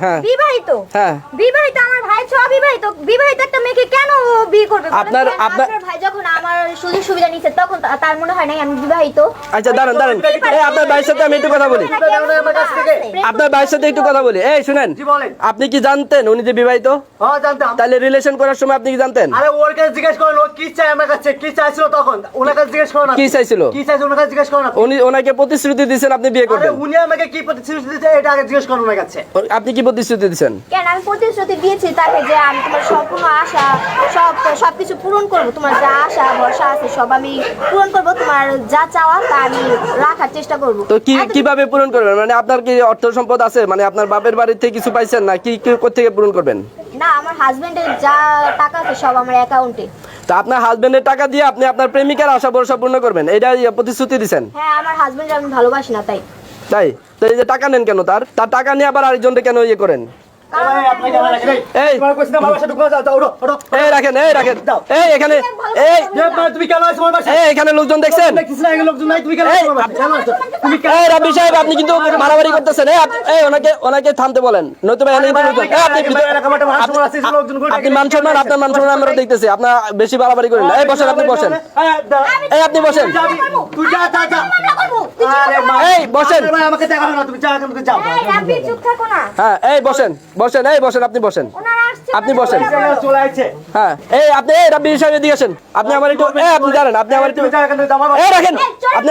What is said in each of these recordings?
হ্যাঁ। বিবাহিত? হ্যাঁ। বিবাহিত আমার ভাই ছ বিবাহিত। বিবাহিত একটা মেয়েকে কেন বিয়ে করবে আপনার- আপনার- যখন আমার সুযোগ সুবিধা নিচ্ছে তখন তার মনে হয় না আমি বিবাহিত। আচ্ছা দাঁড়ান দাঁড়ান। এই আপনার ভাইয়ের সাথে আমি একটু কথা বলি। আপনার ভাইয়ের সাথে একটু কথা বলি। এই শুনেন। আপনি কি জানতেন উনি যে বিবাহিত? হ্যাঁ জানতাম। তাহলে রিলেশন করার সময় আপনি কি জানতেন? আরে ওর কাছে জিজ্ঞেস করেন ও কি চাই আমার কাছে? কি চাইছিল তখন? ওনার কাছে জিজ্ঞেস করো কি চাইছিল? কি চাইছিল ওনার কাছে জিজ্ঞেস করো না উনি ওনাকে প্রতিশ্রুতি দিয়েছেন আপনি বিয়ে করবেন। উনি আমাকে কি প্রতিশ্রুতি দিতে এটা আগে জিজ্ঞেস করুন ওনার কাছে। আপনি কি প্রতিশ্রুতি দিয়েছেন কেন আমি প্রতিশ্রুতি দিয়েছি তাকে যে আমি তোমার সম্পূর্ণ আশা সব সবকিছু পূরণ করব তোমার যা আশা ভরসা আছে সব আমি পূরণ করব। তোমার যা চাওয়া তা আমি রাখার চেষ্টা করব। তো কি কীভাবে পূরণ করবেন? মানে আপনার কি অর্থ সম্পদ আছে? মানে আপনার বাপের বাড়ির থেকে কিছু পাইছেন না? কি কি থেকে পূরণ করবেন? না আমার হাজবেন্ডের যা টাকা আছে সব আমার অ্যাকাউন্টে তো আপনার হাজবেন্ডের টাকা দিয়ে আপনি আপনার প্রেমিকার আশা ভরসা পূর্ণ করবেন? এটা প্রতিশ্রুতি দিছেন? হ্যাঁ আমার হাজবেন্ড আমি ভালোবাসি না তাই। তাই? তো এই যে টাকা নেন কেন তার? তার টাকা নিয়ে আবার আরেকজনকে কেন ইয়ে করেন? এই, রাখেন, এই, রাখেন এই রাখেন। দাও। এই এখানে এই তুমি কেন আসছো আমার বাসায়? এখানে লোকজন দেখছেন? দেখতেছি না, লোকজন নাই, তুমি কেন আসছো আমার বাসায়? কেন আসছো? তুমি কেন এই রাব্বি সাহেব আপনি কিন্তু মারামারি করতেছেন। এই এই ওনাকে ওনাকে থামতে বলেন। এখানে লোকজন- আপনি আপনি মান সম্মান আপনার মান সম্মান আমরা দেখতেছি। আপনার বেশি বাড়াবাড়ি করেন এই বসেন আপনি বসেন। এই, আপনি বসেন। তুই যা, যা, যা। এই, বসেন। আমাকে দেখা না, তুমি যা, এখান যাও। রাব্বি, চুপ থাকো না। হ্যাঁ এই বসেন বসেন এই বসেন আপনি বসেন। আপনি বসেন। হ্যাঁ এই আপনি এই রাব্বি সাহেব এদিকে আসেন। আপনি আমার একটু এই আপনি জানেন আপনি আমার একটু বাসায়। রাখেন আপনি?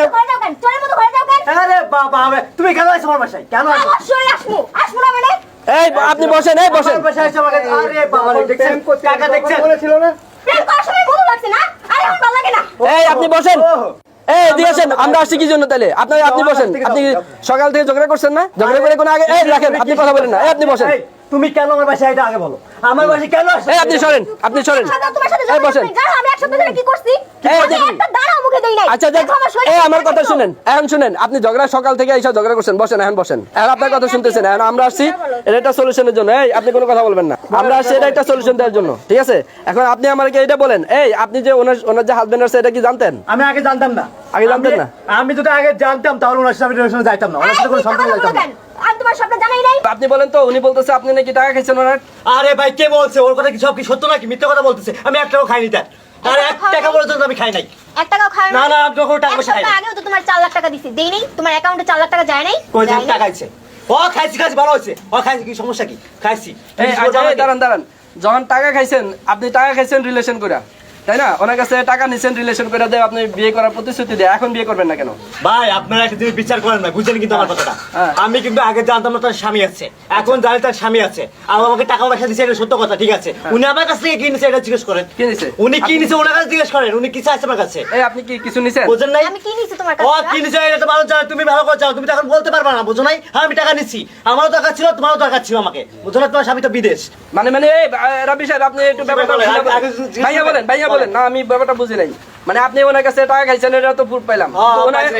চোরের মতো ঘরে যাও কেন? আরে বাবা, আরে, তুমি কেন আসছো আমার বাসায়? কেন আসছো? অবশ্যই আসব। আসব না মানে? এই আপনি বসেন এই বসেন আমার বাসায় আসছো আমাকে- আরে বাবা, দেখছেন? কাকা দেখছেন? প্রেম করার সময় ভালো লাগছে না? আরে আমার ভালো লাগে না। এই আপনি বসেন এই আসেন আমরা আসছি কি জন্য তাহলে আপনি আপনি বসেন আপনি সকাল থেকে ঝগড়া করছেন না ঝগড়া করে কোনো আগে এই রাখেন আপনি কথা বলেন না এই আপনি বসেন এই, তুমি কেন আমার বাসায় এটা আগে বলো? আমার বাসায় কেন আসছো এই আপনি সরেন আপনি সরেন। সাদা, তোমার সাথে এই বসেন। আমি এক সপ্তাহ ধরে কি করছি? আমি দেখুন। একটা দাঁড়াও মুখে দেই নাই। আচ্ছা এই আমার কথা শুনেন এখন শুনেন আপনি ঝগড়া সকাল থেকে এইসব ঝগড়া করছেন বসেন এখন বসেন। এখন আপনার কথা শুনতেছেন এখন আমরা আসছি এটা একটা সলিউশনের জন্য। এই আপনি কোনো কথা বলবেন না। আমরা আসছি এটা একটা সলিউশন দেওয়ার জন্য ঠিক আছে? এখন আপনি আমাকে এটা বলেন এই আপনি যে ওনার ওনার যে হাজবেন্ড আছে এটা কি জানতেন? আমি আগে জানতাম না। আগে জানতেন না? আমি যদি আগে জানতাম তাহলে ওনার সাথে যাইতাম না। ওনার সাথে কোনো সম্পর্ক যাইতাম না। তোমার জানাই নাই। আপনি বলেন তো উনি বলতেছে আপনি নাকি টাকা খাইছেন ওনার? আরে ভাই কে বলছে? ওর কথা কি সব কি সত্য নাকি? মিথ্যা কথা বলতেছে। আমি এক টাকাও খাইনি তার। আর এক টাকা বলে আমি খাই নাই। এক টাকাও খায় না, না, আমি যখন টাকা পয়সা খাই না। আগেও তো তোমার চার লাখ টাকা দিছি। দেই নাই তোমার অ্যাকাউন্টে চার লাখ টাকা যায় নাই? কই যে টাকা খাইছে? ও খাইছি খাইছি ভালো হয়েছে। ও খাইছি কি সমস্যা কি? খাইছি। আচ্ছা এই দাঁড়ান দাঁড়ান। যখন টাকা খাইছেন আপনি টাকা খাইছেন রিলেশন করে তাই না? ওনার কাছে টাকা নিছেন রিলেশন করে দেয় আপনি বিয়ে করার প্রতিশ্রুতি দেয় এখন বিয়ে করবেন না কেন? ভাই আপনারা একটা জিনিস বিচার করেন না বুঝলেন কিন্তু আমার কথাটা? হ্যাঁ। আমি কিন্তু আগে জানতাম না তার স্বামী আছে। এখন জানি তার স্বামী আছে। আর আমাকে টাকা পয়সা দিচ্ছে এটা সত্য কথা ঠিক আছে? উনি আমার কাছ থেকে কি নিছে এটা জিজ্ঞেস করেন। কি নিছে? উনি কি নিছে ওনার কাছে জিজ্ঞেস করেন। উনি কি চাইছে আমার কাছে? এই আপনি কি কিছু নিছেন? বুঝেন নাই? আমি কি নিছি তোমার কাছে? ও কি নিছে? এটা তো ভালো জানো তুমি ভালো করে জানো তুমি তো এখন বলতে পারবে না বুঝো নাই? হ্যাঁ আমি টাকা নিচ্ছি আমারও দরকার ছিল তোমারও দরকার ছিল আমাকে। বুঝো না তোমার স্বামী তো বিদেশ। মানে মানে এই রাবি সাহেব আপনি একটু ব্যাপারটা ভাইয়া বলেন ভাইয়া বলেন না আমি ব্যাপারটা বুঝি নাই। মানে আপনি ওনার কাছে টাকা খাইছেন এটা তো প্রুফ পাইলাম। হ্যাঁ,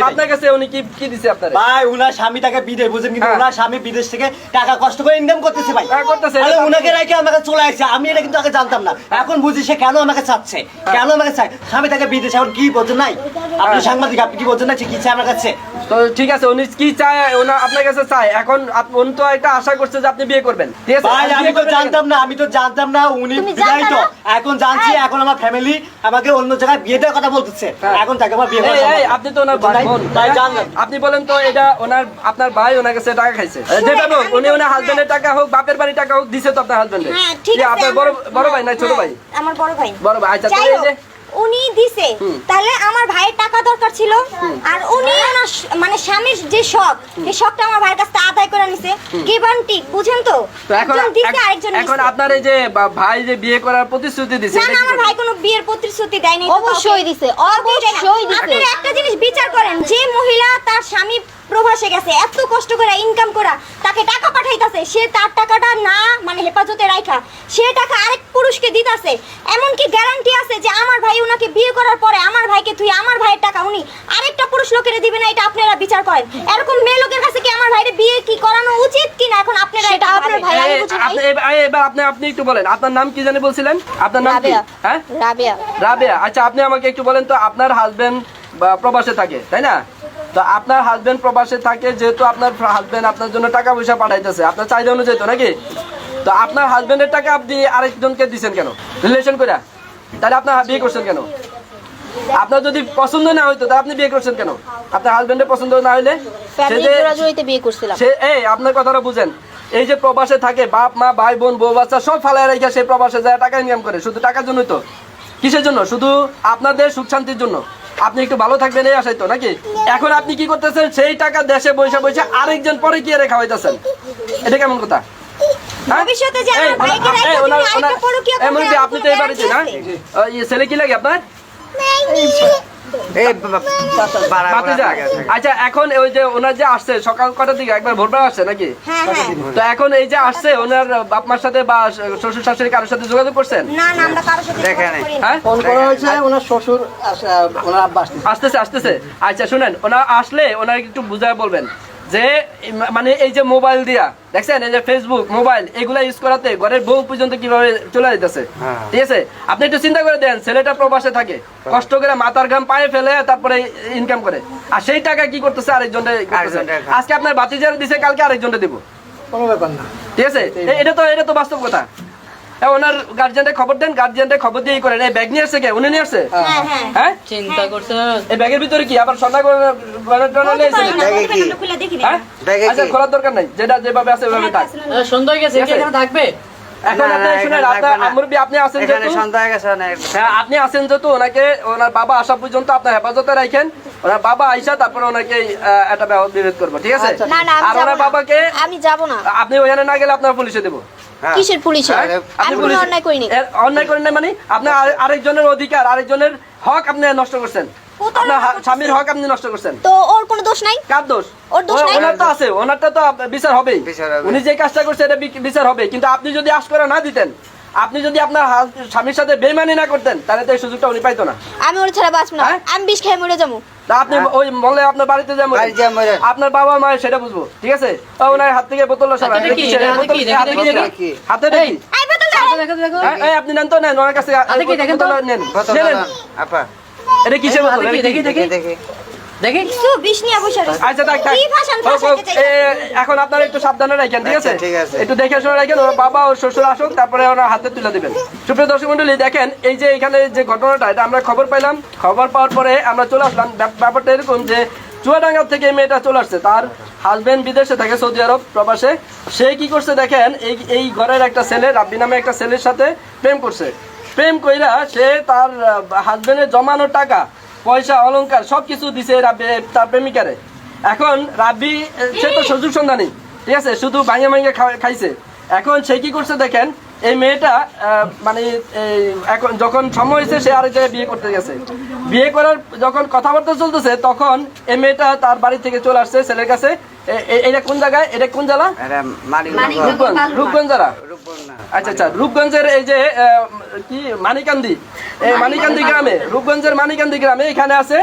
আপনার কাছে উনি কি কি দিছে আপনার? ভাই উনার স্বামী তাকে বিদেশ বুঝেন কিন্তু হ্যাঁ। উনার স্বামী বিদেশ থেকে টাকা কষ্ট করে ইনকাম করতেছে ভাই। হ্যাঁ, করতেছে। তাহলে উনাকে রেখে আমাকে চলে আসছে। আমি এটা কিন্তু আগে জানতাম না। এখন বুঝি সে কেন আমাকে চাচ্ছে। কেন আমাকে চায়? স্বামী তাকে বিদেশ এখন কি বলছেন নাই? আপনি সাংবাদিক আপনি কি বলছেন না কি চায় আমার কাছে? তো ঠিক আছে উনি কি চায় ওনা আপনার কাছে চায়। এখন উনি তো একটা আশা করছে যে আপনি বিয়ে করবেন। ঠিক আছে ভাই আমি তো জানতাম না আমি তো জানতাম না উনি বিবাহিত এখন জানছি এখন আমার ফ্যামিলি আমাকে অন্য জায়গায় বিয়ে দেওয়ার কথা বলতেছে। হ্যাঁ। এখন তাকে আমার বিয়ে করা। আপনি তো ওনার ভাই, তাই? জানলাম। আপনি বলেন তো এটা ওনার আপনার ভাই ওনার কাছে টাকা খাইছে। যেটা হোক উনি ওনার হাজবেন্ডের টাকা হোক বাপের বাড়ি টাকা হোক দিছে তো আপনার হাজবেন্ডে হ্যাঁ ঠিক আছে আপনার বড় বড় ভাই না ছোট হ্যাঁ, ভাই? আমার বড় ভাই। বড় ভাই আচ্ছা তো এই যে উনি দিছে। তাহলে আমার ভাইয়ের টাকা দরকার ছিল। আর উনি ওনার মানে স্বামীর যে শখ সেই শখটা আমার ভাইয়ের কাছ থেকে আদায় করে নিছে। গিভ অ্যান্ড বুঝেন তো? একজন দিছে আরেকজন এখন আপনার এই যে ভাই যে বিয়ে করার প্রতিশ্রুতি দিছে না না আমার ভাই কোনো বিয়ের প্রতিশ্রুতি দেয়নি অবশ্যই দিছে, অবশ্যই দিছে। আপনারা একটা জিনিস বিচার করেন যে মহিলা তার স্বামী প্রবাসে গেছে এত কষ্ট করে ইনকাম করা তাকে টাকা পাঠাইতাছে সে তার টাকাটা না মানে হেফাজতে রাখা সে টাকা আরেক পুরুষকে দিতাছে। এমন কি গ্যারান্টি আছে যে আমার ভাই উনাকে বিয়ে করার পরে আমার ভাইকে তুই আমার ভাইয়ের টাকা উনি আরেকটা পুরুষ লোকের দিবে না এটা আপনারা বিচার করেন। এরকম মেয়ে লোকের কাছে কি আমার ভাইয়ের বিয়ে কি করানো উচিত কি না এখন আপনারা এটা আপনার ভাই আমি বুঝি। আপনি এবার আপনি আপনি একটু বলেন আপনার নাম কি জানি বলছিলেন? আপনার নাম কি? হ্যাঁ? রাবেয়া। রাবেয়া। আচ্ছা আপনি আমাকে একটু বলেন তো আপনার হাজবেন্ড প্রবাসে থাকে তাই না? তো আপনার হাজবেন্ড প্রবাসে থাকে যেহেতু আপনার হাজবেন্ড আপনার জন্য টাকা পয়সা পাঠাইতেছে। আপনার চাহিদা অনুযায়ী তো নাকি? তো আপনার হাজবেন্ডের টাকা আপনি আরেকজনকে দিচ্ছেন কেন? রিলেশন করে তাহলে আপনার বিয়ে করছেন কেন? আপনার যদি পছন্দ না হইতো তাহলে আপনি বিয়ে করছেন কেন? আপনার হাজবেন্ডের পছন্দ না হইলে সে এই আপনার কথাটা বুঝেন। এই যে প্রবাসে থাকে বাপ মা ভাই বোন বউ বাচ্চা সব ফালায় রেখে সেই প্রবাসে যায় টাকা ইনকাম করে। শুধু টাকার জন্যই তো। কিসের জন্য? শুধু আপনাদের সুখ শান্তির জন্য। আপনি একটু ভালো থাকবেন এই আশাই তো নাকি? এখন আপনি কি করতেছেন? সেই টাকা দেশে বসে বসে আরেকজন পরে কি রেখা হইতেছেন এটা কেমন কথা? হ্যাঁ? আপনি তো এবারে বাড়িতে না? ও, এই ছেলে কি লাগে আপনার? আচ্ছা এখন ওই যে ওনার যে আসছে সকাল কটার দিকে? একবার ভোরবেলা আসছে নাকি? হ্যাঁ হ্যাঁ। তো এখন এই যে আসছে ওনার বাপ মার সাথে বা শ্বশুর শাশুড়ি কারোর সাথে যোগাযোগ করছেন। হ্যাঁ? ফোন করা হয়েছে ওনার শ্বশুর আস- ওনার আব্বা আসছে আসতেছে আসতেছে। আচ্ছা শুনেন ওনা আসলে ওনার একটু বুঝায় বলবেন। যে মানে এই যে মোবাইল দিয়া দেখছেন? এই যে ফেসবুক মোবাইল এগুলা ইউজ করাতে ঘরের বউ পর্যন্ত কীভাবে চলে যেতেছে হ্যাঁ। ঠিক আছে? আপনি একটু চিন্তা করে দেন ছেলেটা প্রবাসে থাকে। কষ্ট করে মাথার ঘাম পায়ে ফেলে তারপরে ইনকাম করে। আর সেই টাকা কি করতেছে আরেকজনে করতেছে। আজকে আপনার বাতিজার দিছে কালকে আরেকজনটা দিব। কোনো ব্যাপার না। ঠিক আছে? এটা তো এটা তো বাস্তব কথা। এ, ওনার গার্জিয়ানটা খবর দেন গার্জিয়ানটা খবর দিয়ে করেন। এই ব্যাগ নিয়ে আসছে কে? উনি নিয়ে আসছে? হ্যাঁ হ্যাঁ। হ্যাঁ? চিন্তা করছে এই ব্যাগের ভিতরে কি? আবার সন্ধ্যা করে বানানো টানানো বলতে নিয়েছে পারি না, ব্যাগে বলতে পারি কি? না, খুলে দেখি। না। হ্যাঁ আচ্ছা? খোলার দরকার নাই। যেটা যেভাবে আছে ওইভাবে থাক। হয়ে গেছে থাকবে? আপনি আছেন যেহেতু? হয়ে যেহেতু ওনাকে ওনার বাবা আসা পর্যন্ত আপনার হেফাজতে রাখেন। ওনার বাবা আইসা তারপরে ওনাকে একটা বিরোধ করব ঠিক আছে? আচ্ছা। না না আমি আর ওনার বাবাকে আমি যাব না। আপনি ওখানে না গেলে আপনার পুলিশে দেবো। হ্যাঁ। কিসের পুলিশ? হ্যাঁ? আপনি অন্যায় করিনি। অন্যায় করেন নাই মানে আপনার আরেকজনের অধিকার আরেকজনের হক আপনি নষ্ট করছেন। স্বামীর হক আপনি নষ্ট করছেন। তো ওর কোনো দোষ নাই? কার দোষ? ওর দোষ নাই? ওনার তো আছে ওনারটা তো বিচার হবেই। উনি যে কাজটা করছে এটা বিচার হবে। কিন্তু আপনি যদি আশ করে না দিতেন আপনি যদি আপনার স্বামীর সাথে বেমানি না করতেন তাহলে তো এই সুযোগটা উনি পাইতো না। আমি ওর ছাড়া বাঁচবো না। হ্যাঁ? আমি বিষ খেয়ে মরে যাব। আপনি ওই বলে আপনার বাড়িতে মরে। আপনার বাবা মা সেটা বুঝব ঠিক আছে? ওনার হাত থেকে বোতল হাতে দেখো হ্যাঁ, আপনি নেন তো নেন ওনার কাছে হাতে কি? দেখেন তো। বোতল নেন আপা। এটা কিসের বোতল? দেখি, দেখি। দেখি। আচ্ছা থাক থাক এখন আপনারা একটু সাবধানে রাখেন ঠিক আছে আচ্ছা, ঠিক আছে। একটু দেখে শুনে রাখেন ওর বাবা ওর শ্বশুর আসুক তারপরে ওনার হাতে তুলে দিবেন সুপ্রিয় দর্শক মন্ডলী দেখেন এই যে এখানে যে ঘটনাটা এটা আমরা খবর পাইলাম খবর পাওয়ার পরে আমরা চলে আসলাম ব্যাপারটা এরকম যে চুয়াডাঙ্গা থেকে মেয়েটা চলে আসছে। তার হাজবেন্ড বিদেশে থাকে, সৌদি আরব প্রবাসে। সে কি করছে দেখেন, এই এই ঘরের একটা ছেলে, রাব্বি নামে একটা ছেলের সাথে প্রেম করছে। প্রেম কইরা সে তার হাজবেন্ডের জমানো টাকা, পয়সা, অলংকার সব কিছু দিছে তার প্রেমিকারে। এখন রাব্বি, সে তো সুযোগ সন্ধানী ঠিক আছে? শুধু ভাঙে ভাঙে খাইছে। এখন সে কি করছে দেখেন এই মেয়েটা মানে এখন যখন সময় হয়েছে সে আরেক জায়গায় বিয়ে করতে গেছে। বিয়ে করার যখন কথাবার্তা চলতেছে তখন এই মেয়েটা তার বাড়ি থেকে চলে আসছে ছেলের কাছে। এটা কোন জায়গায়? এটা কোন জেলা? রূপগঞ্জ। রূপগঞ্জ জেলা? আচ্ছা আচ্ছা রূপগঞ্জের এই যে কি? মানিকান্দি। এই মানিকান্দি। গ্রামে রূপগঞ্জের মানিকান্দি গ্রামে এখানে আছে।